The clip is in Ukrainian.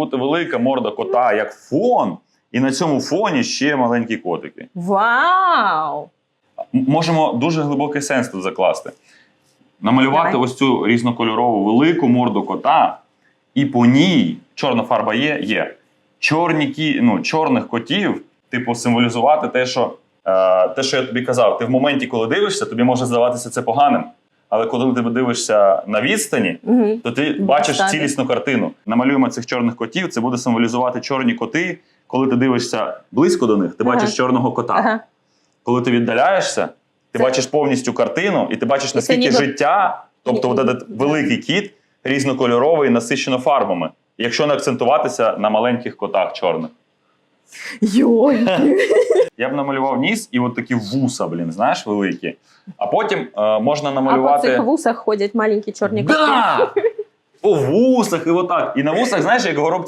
бути велика морда кота як фон, і на цьому фоні ще маленькі котики. Вау! М- Можемо дуже глибокий сенс тут закласти. Намалювати Давай. ось цю різнокольорову велику морду кота, і по ній чорна фарба є, є. Чорні кі, ну, чорних котів, типу, символізувати те, що, е, те, що я тобі казав. Ти в моменті, коли дивишся, тобі може здаватися це поганим. Але коли ти дивишся на відстані, Угу. то ти бачиш так. цілісну картину. Намалюємо цих чорних котів. Це буде символізувати чорні коти. Коли ти дивишся близько до них, ти Ага. бачиш чорного кота. Ага. Коли ти віддаляєшся, ти Це- бачиш повністю картину, і ти бачиш, наскільки ніби- життя, тобто Ні- от великий кіт, різнокольоровий, насичено фарбами. Якщо не акцентуватися на маленьких котах чорних. Йой. Я б намалював ніс і от такі вуса, блін, знаєш, великі. А потім е, можна А по намалювати. цих вусах ходять маленькі чорні коти. Да! По вусах і отак. І на вусах, знаєш, як горобці